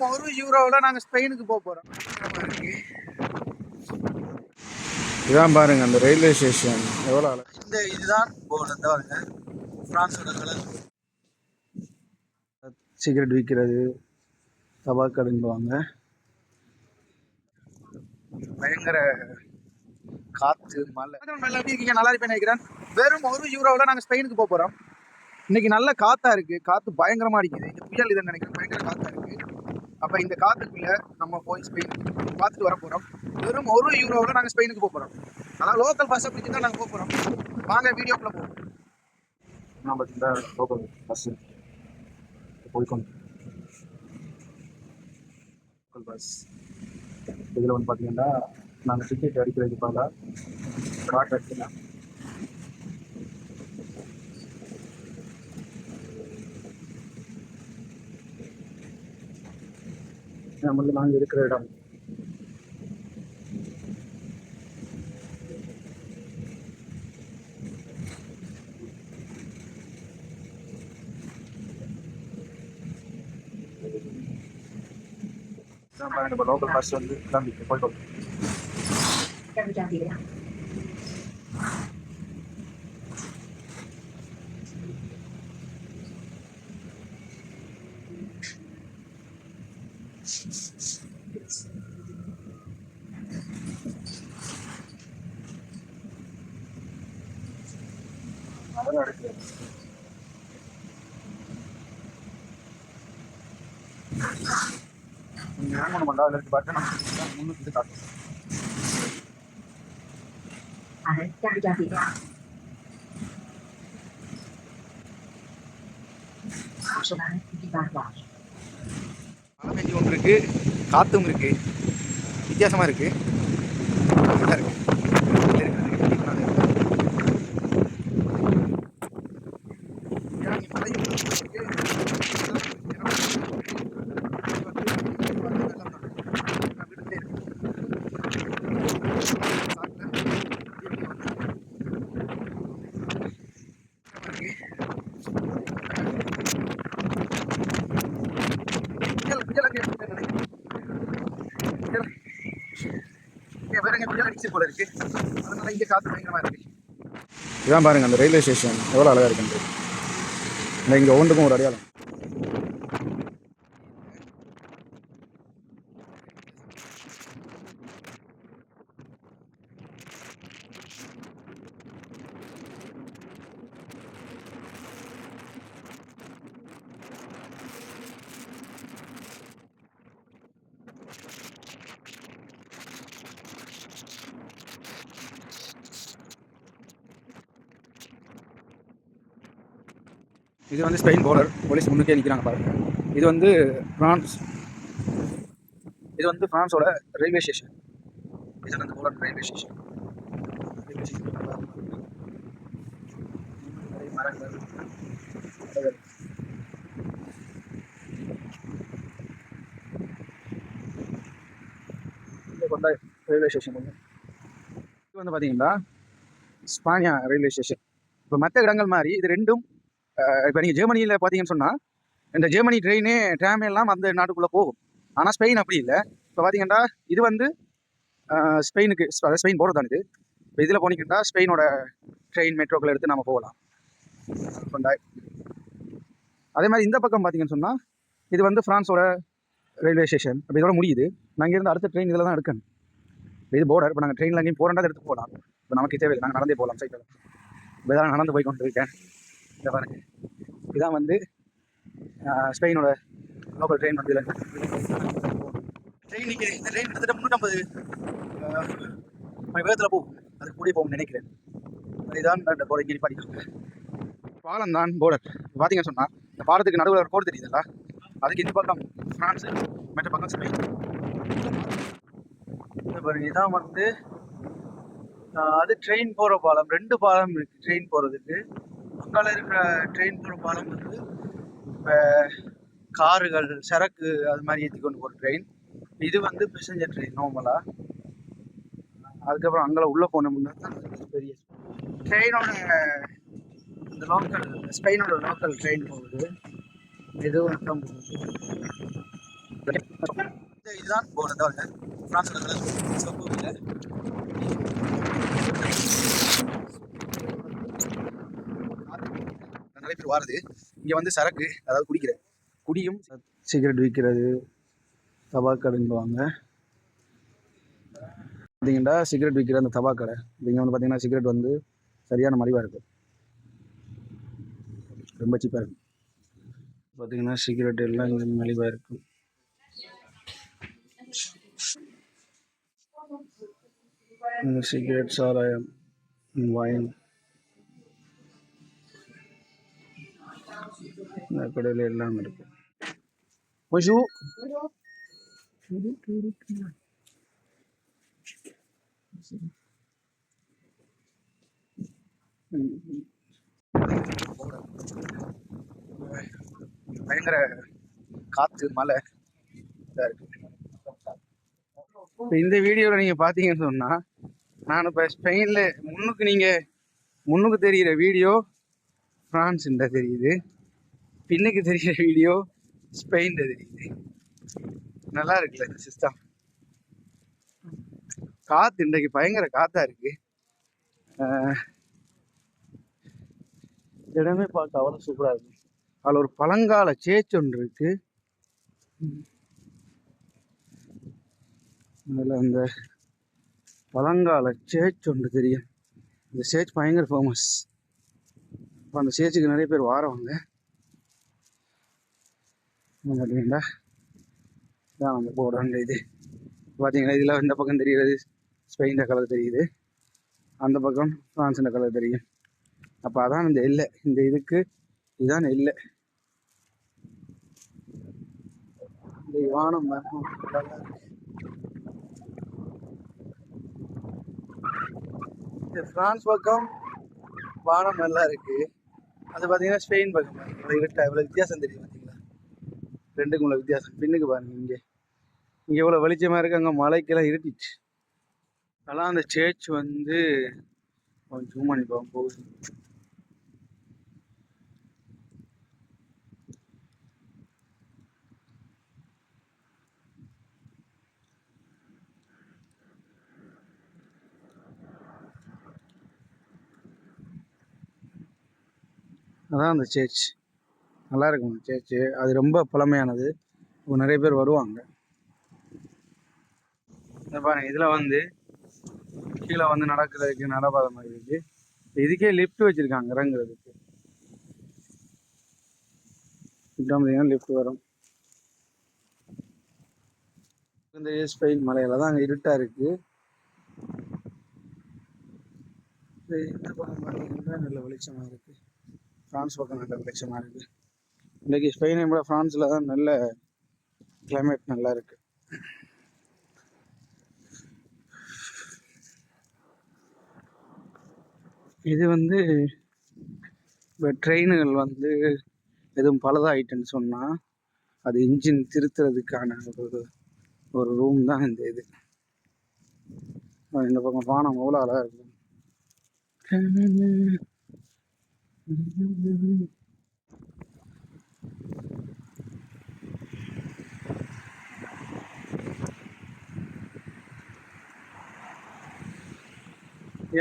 வெறும் ஒரு யூரோவில் நாங்கள் ஸ்பெயினுக்கு போக போகிறோம் இதான் பாருங்க அந்த ரயில்வே ஸ்டேஷன். எவ்வளோ அழகு இந்த இதுதான் இந்த பாருங்க. ஃப்ரான்ஸோட கலர். சிகரெட் விற்கிறது தபாக்கடுங்குவாங்க பயங்கர காற்று மழை. நல்லா எப்படி இருக்கீங்க? நல்லா இருப்பேன் நினைக்கிறேன். வெறும் ஒரு யூரோவில் நாங்கள் ஸ்பெயினுக்கு போக போகிறோம் இன்னைக்கு நல்ல காத்தா இருக்கு. காத்து பயங்கரமா அடிக்குது. இங்க புயல் இதுன்னு நினைக்கிறேன். அப்போ இந்த காத்துக்குள்ள நம்ம போய் ஸ்பெயின் பார்த்துட்டு வர போகிறோம் வெறும் ஒரு யூரோவில் நாங்கள் ஸ்பெயினுக்கு போக போகிறோம் அதான் லோக்கல் பஸ்ஸை பிடிச்சி தான் நாங்கள் போக போகிறோம் வாங்க வீடியோக்குள்ளே போவோம். நான் பார்த்தீங்கன்னா லோக்கல் பஸ் போய்க்கொண்டு லோக்கல் பஸ் இதில் வந்து பார்த்தீங்கன்னா நாங்கள் டிக்கெட் அடிக்கிறதுக்கு பதிலாக கார்டு அடிக்கலாம் நம்மள நாங்கள் இருக்கிற இடம். பாருங்க நம்ம லோக்கல் பஸ் வந்து கிளம்பி போய்க்கோ போராட்டம் நடக்கிறது நீங்கள் ஓப்பன் பண்ணா அதில் இருக்க. காற்றும் இருக்குது வித்தியாசமாக இருக்குது போல இருக்கு. அதனால இங்க காத்து பயங்கரமா இருக்கு. இதான் பாருங்க அந்த ரயில்வே ஸ்டேஷன் எவ்வளோ அழகா இருக்குன்றது. இந்த இங்கே ஒவ்வொன்றுக்கும் ஒரு அடையாளம். இது வந்து ஸ்பெயின் போலர் போலீஸ் முன்னுக்கே நிற்கிறாங்க பாருங்க. இது வந்து பிரான்ஸ் இது வந்து ஃப்ரான்ஸோட ரயில்வே ஸ்டேஷன் இது வந்து போலர் ரயில்வே ஸ்டேஷன் ரயில்வே ஸ்டேஷன் நிறைய மரங்கள் ரயில்வே ஸ்டேஷன் ஒன்று இது வந்து பார்த்தீங்கன்னா ஸ்பானியா ரயில்வே ஸ்டேஷன் இப்போ மற்ற இடங்கள் மாதிரி இது ரெண்டும் இப்போ நீங்கள் ஜெர்மனியில் பார்த்தீங்கன்னு சொன்னால் இந்த ஜெர்மனி ட்ரெயினே ட்ராம் எல்லாம் அந்த நாட்டுக்குள்ளே போகும். ஆனால் ஸ்பெயின் அப்படி இல்லை. இப்போ பார்த்தீங்கன்னா இது வந்து ஸ்பெயினுக்கு அதாவது ஸ்பெயின் போகிறது தான் இது. இப்போ இதில் போனீங்கன்னா ஸ்பெயினோட ட்ரெயின் மெட்ரோக்களை எடுத்து நம்ம போகலாம். கொண்டாய் அதே மாதிரி இந்த பக்கம் பார்த்தீங்கன்னு சொன்னால் இது வந்து ஃப்ரான்ஸோட ரயில்வே ஸ்டேஷன் அப்போ இதோட முடியுது. நான் இங்கேருந்து அடுத்த ட்ரெயின் இதில் தான் எடுக்கணும். இது போர்டர் இப்போ நாங்கள் ட்ரெயினில் அங்கேயும் போகிறோம்னா எடுத்து போகலாம். இப்போ நமக்கு தேவையில்லை. நாங்கள் நடந்தே போகலாம் சைக்கிள். இப்போ தான் நடந்து போய் கொண்டு இருக்கேன் இதை பாருங்க. இதான் வந்து ஸ்பெயினோட லோக்கல் ட்ரெயின் வந்து ட்ரெயின் நிற்கிறேன் இந்த ட்ரெயின் கிட்டத்தட்ட முந்நூற்றம்பது வேகத்தில் போகும் அது கூடிய போகும் நினைக்கிறேன். இதுதான் இந்த போர்டை இங்கே படிக்கிறாங்க பாலம் தான் போர்டர் பார்த்தீங்கன்னு சொன்னால் இந்த பாலத்துக்கு நடுவில் ஒரு கோடு தெரியுதுல்ல? அதுக்கு இந்த பக்கம் ஃப்ரான்ஸு மற்ற பக்கம் ஸ்பெயின் பாருங்க இதான் வந்து அது ட்ரெயின் போகிற பாலம். ரெண்டு பாலம் இருக்குது ட்ரெயின் போகிறதுக்கு பக்கால இருக்கிற ட்ரெயின் போகிற பாலம் வந்து இப்போ காருகள் சரக்கு அது மாதிரி ஏற்றி கொண்டு போகிற ட்ரெயின் இது வந்து பேசஞ்சர் ட்ரெயின் நார்மலாக அதுக்கப்புறம் அங்கே உள்ளே போனோம்னா தான் பெரிய ட்ரெயினோட இந்த லோக்கல் ஸ்பெயினோட லோக்கல் ட்ரெயின் போகுது. எதுவும் வந்து இதுதான் போன தவிர பிரான்ஸ் சொப்பு இல்லை நிறைய பேர் வாரது. இங்கே வந்து சரக்கு அதாவது குடிக்கிற. குடியும் சிகரெட் விற்கிறது தபாக் கடைங்குவாங்க பார்த்தீங்கன்னா சிகரெட் விற்கிற அந்த தபாக் கடை. இங்கே வந்து பார்த்தீங்கன்னா சிகரெட் வந்து சரியான மலிவாக இருக்கும் ரொம்ப சீப்பாக இருக்கும் பார்த்தீங்கன்னா சிகரெட் எல்லாம் இங்கே மலிவாக இருக்கும் சிகரெட் சாராயம் வயன் இந்த கடையில் எல்லாம் இருக்கு. Bonjour. பயங்கர காத்து மழை. இதா இருக்கு. இப்போ இந்த வீடியோவில் நீங்கள் பார்த்தீங்கன்னு சொன்னால் நான் இப்போ ஸ்பெயினில் முன்னுக்கு நீங்கள் முன்னுக்கு தெரிகிற வீடியோ ஃப்ரான்ஸுன்ற தெரியுது. பின்னுக்கு தெரிகிற வீடியோ ஸ்பெயின்ல தெரியுது. நல்லா இருக்குல்ல இந்த சிஸ்டம் காற்று இன்றைக்கு பயங்கர காற்றா இருக்கு. இடமே பார்க்க அவ்வளோ சூப்பராக இருக்கு. அதில் ஒரு பழங்கால சேச் ஒன்று இருக்கு. அதில் அந்த பழங்கால சேர்ச் ஒன்று தெரியும். இந்த சேர்ச் பயங்கர ஃபேமஸ் இப்போ அந்த சேர்ச்சுக்கு நிறைய பேர் வாரவங்க. பார்த்தீங்களா இதான் நம்ம போர்டான இது. பார்த்தீங்கன்னா இதில் இந்த பக்கம் தெரிகிறது. ஸ்பெயின் கலர் தெரியுது. அந்த பக்கம் ஃப்ரான்ஸுன்ற கலர் தெரியும். அப்போ அதான் இந்த எல்லை. இந்த இதுக்கு இதுதான் எல்லை. இந்த வானம் மரம் இந்த ஃப்ரான்ஸ் பக்கம் வானம் நல்லா இருக்குது அது பார்த்தீங்கன்னா ஸ்பெயின் பக்கம். பாருங்க. இருட்டா? இவ்வளோ வித்தியாசம் தெரியும்? ரெண்டுக்கும் உள்ள வித்தியாசம். பின்னுக்கு பாருங்க இங்கே. இங்கே இவ்வளோ வெளிச்சமாக இருக்கு அங்கே மலைக்கெல்லாம் இருட்டிச்சு. அதெல்லாம் அந்த சேர்ச் வந்து கொஞ்சம் zoom பண்ணி போகும் போகுது. அதான் அந்த சேர்ச் நல்லா இருக்கும் அந்த சேர்ச்சு அது ரொம்ப பழமையானது இப்போ நிறைய பேர் வருவாங்க. இந்த பாருங்க இதில் வந்து கீழே வந்து நடக்கிறதுக்கு நடப்பாத மாதிரி இருக்கு. இதுக்கே லிஃப்ட் வச்சிருக்காங்க இறங்குறதுக்கு. லிஃப்ட் வரும். இந்த ஸ்பெயின் மலையில தான் அங்கே இருட்டாக இருக்கு. இது இந்த பக்கம் பார்த்தீங்கன்னா நல்ல வெளிச்சமாக இருக்குது ஃப்ரான்ஸ் பக்கம் நல்ல வெளிச்சமாக இருக்குது இன்றைக்கி ஸ்பெயினை விட ஃப்ரான்ஸில் தான் நல்ல கிளைமேட் நல்லா இருக்கு. இது வந்து இப்போ ட்ரெயினுகள் வந்து எதுவும் பழுதாயிட்டுன்னு சொன்னால் அது இன்ஜின் திருத்துறதுக்கான ஒரு ஒரு ரூம் தான் இந்த இது. இந்த பக்கம் வானம் அவ்வளோ அழகாக இருக்கும்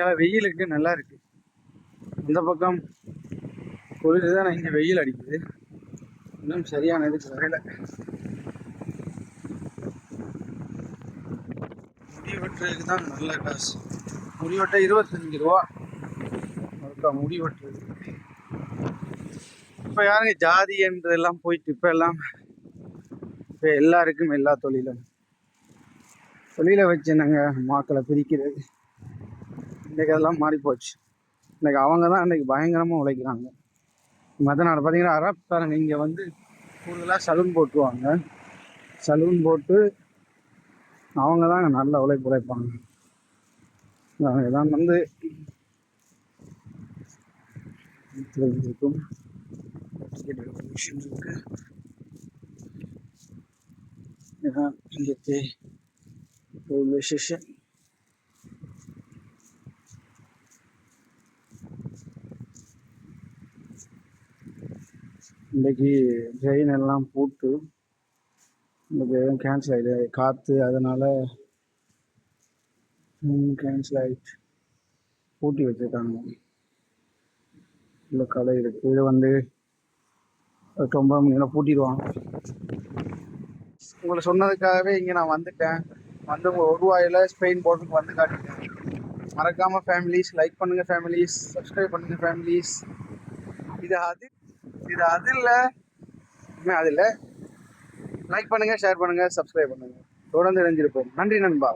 ஏன் வெயிலுக்கு நல்லா இருக்கு. இந்த பக்கம் குளிர் தான் இங்கே வெயில் அடிக்குது. இன்னும் சரியான இதுக்கு வரையில முடி வெட்டுறதுக்கு தான் நல்ல காசு. முடி வெட்ட இருபத்தஞ்சு ரூபா. முடி வெட்டுறது இப்போ யாருங்க ஜாதி என்றதெல்லாம் போயிட்டு இப்போ எல்லாம் இப்போ எல்லாருக்கும் எல்லா தொழிலும். தொழிலை வச்சு என்னங்க மாக்களை பிரிக்கிறது? இன்றைக்கி அதெல்லாம் மாறிப்போச்சு. இன்றைக்கி இன்னைக்கு அவங்க தான் இன்றைக்கி பயங்கரமாக உழைக்கிறாங்க. மற்ற நாடு பார்த்தீங்கன்னா அரப்காரங்க இங்கே வந்து கூடுதலாக சலூன் போட்டுருவாங்க. சலூன் போட்டு அவங்க தான் நல்ல உழைப்பு உழைப்பாங்க. அவங்க தான் வந்து இருக்கும் டிக்கெட் எடுக்கிற இருக்கு. இதுதான் இங்கே ரயில்வே ஸ்டேஷன் இன்றைக்கு ட்ரெயின் எல்லாம் போட்டு இந்த கேன்சல் ஆகிடுது காற்று அதனால் கேன்சல் ஆகிட்டு பூட்டி வச்சுருக்காங்க. இல்லை கடை இருக்குது இது வந்து ரொம்ப ஒன்பது மணி பூட்டிடுவாங்க. உங்களை சொன்னதுக்காகவே இங்கே நான் வந்துட்டேன். வந்து உங்கள் ஒரு ஸ்பெயின் போர்ட்டுக்கு வந்து காட்டிட்டேன். மறக்காமல் ஃபேமிலிஸ் லைக் பண்ணுங்கள் ஃபேமிலிஸ் சப்ஸ்கிரைப் பண்ணுங்கள் ஃபேமிலிஸ் இது அது இது அது இல்லை. அது இல்லை. லைக் பண்ணுங்கள் ஷேர் பண்ணுங்கள் சப்ஸ்கிரைப் பண்ணுங்கள் தொடர்ந்து இணைஞ்சிருப்போம். நன்றி நண்பா.